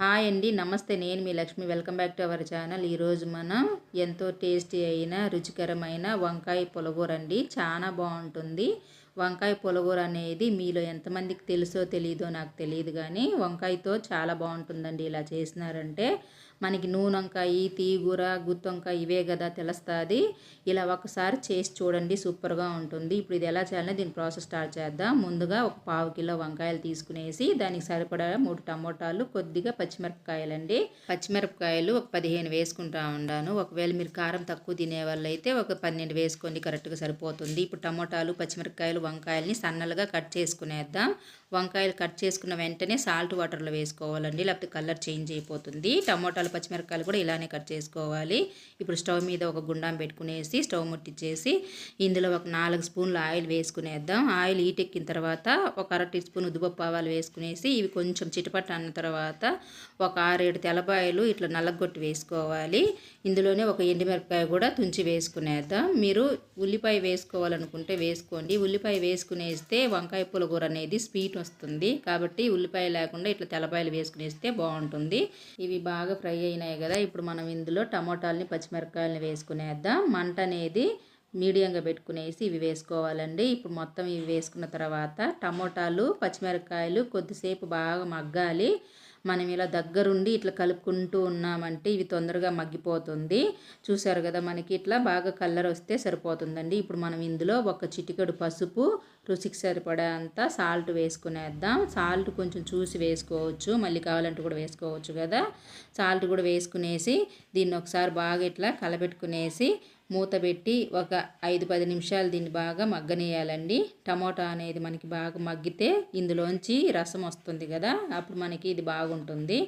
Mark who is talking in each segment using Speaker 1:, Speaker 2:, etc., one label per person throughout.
Speaker 1: Hi అండి నమస్తే. నేను మీ Lakshmi. Welcome back to our channel. ఈరోజు మనం ఎంతో టేస్టీ అయిన రుచికరమైన వంకాయ పులగూర అండి. చాలా బాగుంటుంది. వంకాయ పులగూర అనేది మీలో ఎంతమందికి తెలుసో తెలియదో నాకు తెలియదు కానీ వంకాయతో చాలా బాగుంటుందండి. ఇలా చేసినారంటే మనకి నూనె వంకాయ తీగూర గుత్తొంకాయ ఇవే కదా తెలుస్తుంది. ఇలా ఒకసారి చేసి చూడండి సూపర్గా ఉంటుంది. ఇప్పుడు ఇది ఎలా చేయాలని దీని ప్రాసెస్ స్టార్ట్ చేద్దాం. ముందుగా ఒక పావు కిలో వంకాయలు తీసుకునేసి దానికి సరిపడా మూడు టమోటాలు కొద్దిగా పచ్చిమిరపకాయలండి. పచ్చిమిరపకాయలు ఒక పదిహేను వేసుకుంటా ఉండాను. ఒకవేళ మీరు కారం తక్కువ తినే అయితే ఒక పన్నెండు వేసుకోండి కరెక్ట్గా సరిపోతుంది. ఇప్పుడు టమోటాలు పచ్చిమిరపకాయలు వంకాయలని సన్నలుగా కట్ చేసుకునేద్దాం. వంకాయలు కట్ చేసుకున్న వెంటనే సాల్ట్ వాటర్లో వేసుకోవాలండి లేకపోతే కలర్ చేంజ్ అయిపోతుంది. టమోటాలు పచ్చిమిరపకాయలు కూడా ఇలానే కట్ చేసుకోవాలి. ఇప్పుడు స్టవ్ మీద ఒక గుండం పెట్టుకునేసి స్టవ్ ముట్టించేసి ఇందులో ఒక నాలుగు స్పూన్లు ఆయిల్ వేసుకునేద్దాం. ఆయిల్ ఈటెక్కిన తర్వాత ఒక అర టీ స్పూన్ ఉద్దుపప్పు ఆవాలు వేసుకునేసి ఇవి కొంచెం చిటపట్ట అన్న తర్వాత ఒక ఆరేడు తెల్లబాయలు ఇట్లా నల్లగొట్టి వేసుకోవాలి. ఇందులోనే ఒక ఎండుమిరపకాయ కూడా తుంచి వేసుకునేద్దాం. మీరు ఉల్లిపాయ వేసుకోవాలనుకుంటే వేసుకోండి. ఉల్లిపాయ వేసుకునేస్తే వంకాయ పులగూర అనేది స్వీట్ వస్తుంది. కాబట్టి ఉల్లిపాయ లేకుండా ఇట్లా తెల్లపాయలు వేసుకునేస్తే బాగుంటుంది. ఇవి బాగా ఫ్రై అయినాయి కదా ఇప్పుడు మనం ఇందులో టమోటాలని పచ్చిమిరపకాయలని వేసుకునేద్దాం. మంట అనేది మీడియంగా పెట్టుకునేసి ఇవి వేసుకోవాలండి. ఇప్పుడు మొత్తం ఇవి వేసుకున్న తర్వాత టమోటాలు పచ్చిమిరపకాయలు కొద్దిసేపు బాగా మగ్గాలి. మనం ఇలా దగ్గరుండి ఇట్లా కలుపుకుంటూ ఉన్నామంటే ఇవి తొందరగా మగ్గిపోతుంది. చూసారు కదా మనకి ఇట్లా బాగా కలర్ వస్తే సరిపోతుందండి. ఇప్పుడు మనం ఇందులో ఒక చిటికెడు పసుపు రుచికి సరిపడే అంతా సాల్ట్ వేసుకునేద్దాం. సాల్ట్ కొంచెం చూసి వేసుకోవచ్చు. మళ్ళీ కావాలంటే కూడా వేసుకోవచ్చు కదా. సాల్ట్ కూడా వేసుకునేసి దీన్ని ఒకసారి బాగా ఇట్లా కలబెట్టుకునేసి మూత పెట్టి ఒక ఐదు పది నిమిషాలు దీన్ని బాగా మగ్గనేయాలండి. టమోటా అనేది మనకి బాగా మగ్గితే ఇందులోంచి రసం వస్తుంది కదా అప్పుడు మనకి ఇది బాగుంటుంది.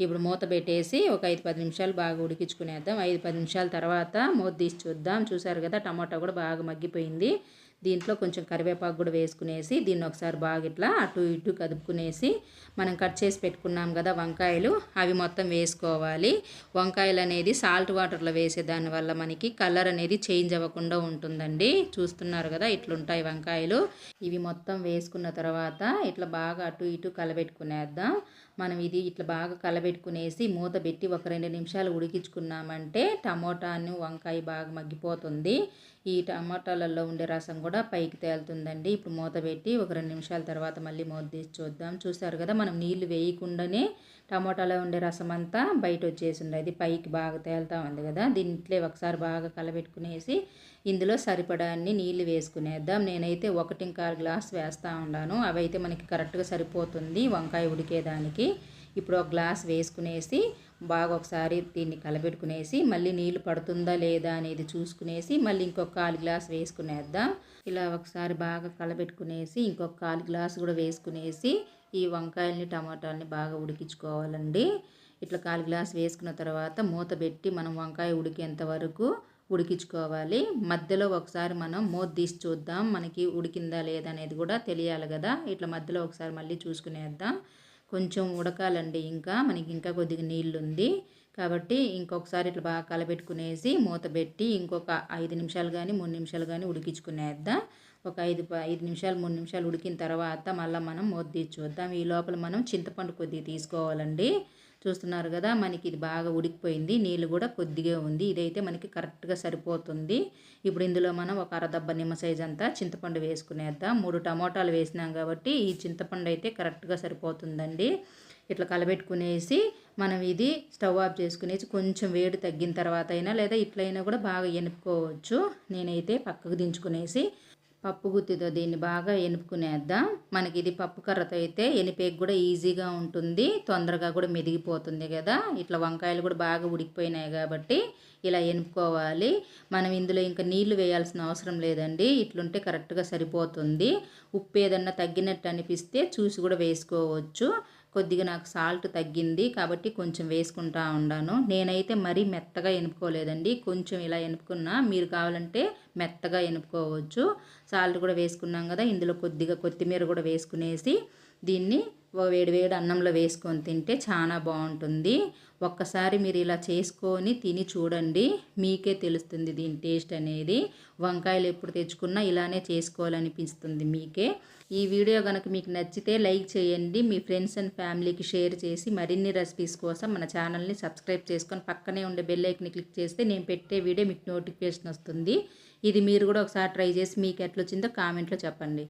Speaker 1: ఇప్పుడు మూత పెట్టేసి ఒక ఐదు పది నిమిషాలు బాగా ఉడికించుకునేద్దాం. ఐదు పది నిమిషాల తర్వాత మూత తీసి చూద్దాం. చూసారు కదా టమోటా కూడా బాగా మగ్గిపోయింది. దీంట్లో కొంచెం కరివేపాకు కూడా వేసుకునేసి దీన్ని ఒకసారి బాగా ఇట్లా అటు ఇటు కదుపుకునేసి మనం కట్ చేసి పెట్టుకున్నాం కదా వంకాయలు అవి మొత్తం వేసుకోవాలి. వంకాయలు అనేది సాల్ట్ వాటర్లో వేసే దానివల్ల మనకి కలర్ అనేది చేంజ్ అవ్వకుండా ఉంటుందండి. చూస్తున్నారు కదా ఇట్లుంటాయి వంకాయలు. ఇవి మొత్తం వేసుకున్న తర్వాత ఇట్లా బాగా అటు ఇటు కలబెట్టుకునేద్దాం. మనం ఇది ఇట్లా బాగా కలబెట్టుకునేసి మూత పెట్టి ఒక రెండు నిమిషాలు ఉడికించుకున్నామంటే టమోటాను వంకాయ బాగా మగ్గిపోతుంది. ఈ టమాటాలలో ఉండే రసం కూడా పైకి తేలుతుందండి. ఇప్పుడు మూత పెట్టి ఒక రెండు నిమిషాల తర్వాత మళ్ళీ మూత తీసి చూద్దాం. చూసారు కదా మనం నీళ్ళు వేయకుండానే టమోటాలో ఉండే రసం అంతా బయట వచ్చేసి అది పైకి బాగా తేలుతూ ఉంది కదా దీంట్లో ఒకసారి బాగా కలబెట్టుకునేసి ఇందులో సరిపడా అన్ని నీళ్ళు వేసుకునేద్దాం. నేనైతే ఒకటి గ్లాస్ వేస్తూ ఉన్నాను. అవైతే మనకి కరెక్ట్గా సరిపోతుంది వంకాయ ఉడికేదానికి. ఇప్పుడు ఒక గ్లాస్ వేసుకునేసి బాగా ఒకసారి దీన్ని కలబెట్టుకునేసి మళ్ళీ నీళ్ళు పడుతుందా లేదా అనేది చూసుకునేసి మళ్ళీ ఇంకొక కాలు గ్లాస్ వేసుకునేద్దాం. ఇలా ఒకసారి బాగా కలబెట్టుకునేసి ఇంకొక కాలు గ్లాస్ కూడా వేసుకునేసి ఈ వంకాయల్ని టమాటాలని బాగా ఉడికించుకోవాలండి. ఇట్లా కాలు గ్లాస్ వేసుకున్న తర్వాత మూత పెట్టి మనం వంకాయ ఉడికేంత వరకు ఉడికించుకోవాలి. మధ్యలో ఒకసారి మనం మూత తీసి చూద్దాం మనకి ఉడికిందా లేదా అనేది కూడా తెలియాలి కదా. ఇట్లా మధ్యలో ఒకసారి మళ్ళీ చూసుకునేద్దాం. కొంచెం ఉడకాలండి ఇంకా. మనకి ఇంకా కొద్దిగా నీళ్ళు ఉంది కాబట్టి ఇంకొకసారి ఇట్లా బాగా కలబెట్టుకునేసి మూత పెట్టి ఇంకొక ఐదు నిమిషాలు కానీ మూడు నిమిషాలు కానీ ఉడికించుకునేద్దాం. ఒక ఐదు ఐదు నిమిషాలు మూడు నిమిషాలు ఉడికిన తర్వాత మళ్ళీ మనం మూత తీసి చూద్దాం ఈ లోపల మనం చింతపండు కొద్దిగా తీసుకోవాలండి. చూస్తున్నారు కదా మనకి ఇది బాగా ఉడికిపోయింది నీళ్ళు కూడా కొద్దిగా ఉంది. ఇదైతే మనకి కరెక్ట్గా సరిపోతుంది. ఇప్పుడు ఇందులో మనం ఒక అరదబ్బ నిమ్మ సైజ్ అంతా చింతపండు వేసుకునేద్దాం. మూడు టమోటాలు వేసినాం కాబట్టి ఈ చింతపండు అయితే కరెక్ట్గా సరిపోతుందండి. ఇట్లా కలబెట్టుకునేసి మనం ఇది స్టవ్ ఆఫ్ చేసుకునేసి కొంచెం వేడి తగ్గిన తర్వాత అయినా లేదా ఇట్లయినా కూడా బాగా ఎనుపుకోవచ్చు నేనైతే పక్కకు దించుకునేసి పప్పు గుత్తితో దీన్ని బాగా ఎనుపుకునేద్దాం. మనకి ఇది పప్పు కర్రతో అయితే ఎనిపేకి కూడా ఈజీగా ఉంటుంది. తొందరగా కూడా మెదిగిపోతుంది కదా. ఇట్లా వంకాయలు కూడా బాగా ఉడికిపోయినాయి కాబట్టి ఇలా ఎనుపుకోవాలి. మనం ఇందులో ఇంకా నీళ్ళు వేయాల్సిన అవసరం లేదండి. ఇట్లుంటే కరెక్ట్గా సరిపోతుంది. ఉప్పు ఏదన్నా తగ్గినట్టు అనిపిస్తే చూసి కూడా వేసుకోవచ్చు. కొద్దిగా నాకు సాల్ట్ తగ్గింది కాబట్టి కొంచెం వేసుకుంటా ఉన్నాను నేనైతే మరీ మెత్తగా ఎనుపుకోలేదండి. కొంచెం ఇలా ఎనుపుకున్నా మీరు కావాలంటే మెత్తగా ఎనుపుకోవచ్చు. సాల్ట్ కూడా వేసుకున్నాం కదా ఇందులో కొద్దిగా కొత్తిమీర కూడా వేసుకునేసి దీన్ని వేడి వేడి అన్నంలో వేసుకొని తింటే చాలా బాగుంటుంది. ఒక్కసారి మీరు ఇలా చేసుకొని తిని చూడండి. మీకే తెలుస్తుంది దీని టేస్ట్ అనేది. వంకాయలు ఎప్పుడు తెచ్చుకున్నా ఇలానే చేసుకోవాలనిపిస్తుంది మీకే. ఈ వీడియో కనుక మీకు నచ్చితే లైక్ చేయండి. మీ ఫ్రెండ్స్ అండ్ ఫ్యామిలీకి షేర్ చేసి మరిన్ని రెసిపీస్ కోసం మన ఛానల్ని సబ్స్క్రైబ్ చేసుకొని పక్కనే ఉండే బెల్ క్లిక్ చేస్తే నేను పెట్టే వీడియో మీకు నోటిఫికేషన్ వస్తుంది. ఇది మీరు కూడా ఒకసారి ట్రై చేసి మీకు ఎట్లొచ్చిందో కామెంట్లో చెప్పండి.